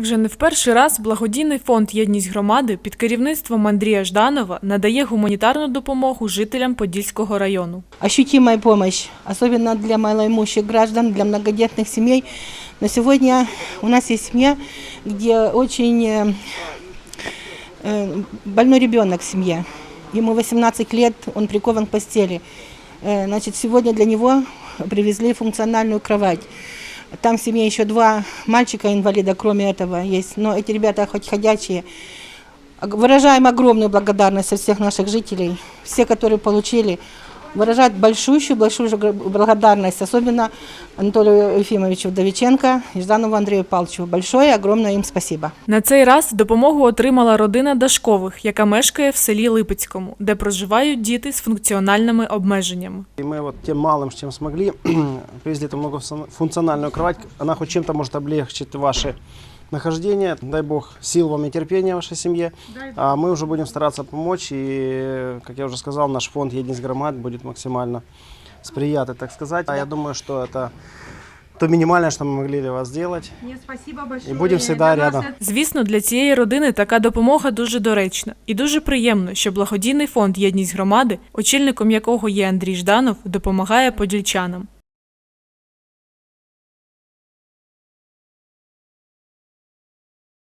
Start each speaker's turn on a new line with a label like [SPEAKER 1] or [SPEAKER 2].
[SPEAKER 1] Вже не в перший раз благодійний фонд Єдність громади під керівництвом Андрія Жданова надає гуманітарну допомогу жителям Подільського району.
[SPEAKER 2] ощутимая помощь, особенно для малоимущих граждан, для многодетных семей. На сегодня у нас есть семья, где очень э, э, больной ребенок в семье. Ему 18 лет, он прикован к постели. Э, Значит, сегодня для него привезли функциональную кровать. Там в семье еще два мальчика-инвалида, кроме этого, есть. Но эти ребята хоть ходячие. Выражаем огромную благодарность от всех наших жителей, все, которые получили. Выражать большущую, большую же гр- благодарность, особенно Анатолию Ефимовичу Вдовиченко и Жданову Андрею Павловичу. Большое, огромное им спасибо.
[SPEAKER 1] На цей раз допомогу отримала родина Дашкових, яка мешкає в селі Липецькому, де проживають діти з функціональними обмеженнями.
[SPEAKER 3] И мы вот тем малым, с чем смогли, привезли эту многофункциональную кровать. Она хоть чем-то может облегчить ваше нахождение. Дай бог сил вам и терпения вашей семье. А мы уже будем стараться помочь. И, как я уже сказал, наш фонд «Единость громад» будет максимально сприятый, так сказать. А я думаю, что это то минимальное, что мы могли для вас сделать.
[SPEAKER 4] Нет, спасибо большое.
[SPEAKER 3] И будем всегда
[SPEAKER 4] Для нас
[SPEAKER 3] рядом.
[SPEAKER 1] Звісно, для цієї родини така допомога дуже доречна і дуже приємно, що благодійний фонд Єдність громади, очільником якого є Андрій Жданов, допомагає подільчанам.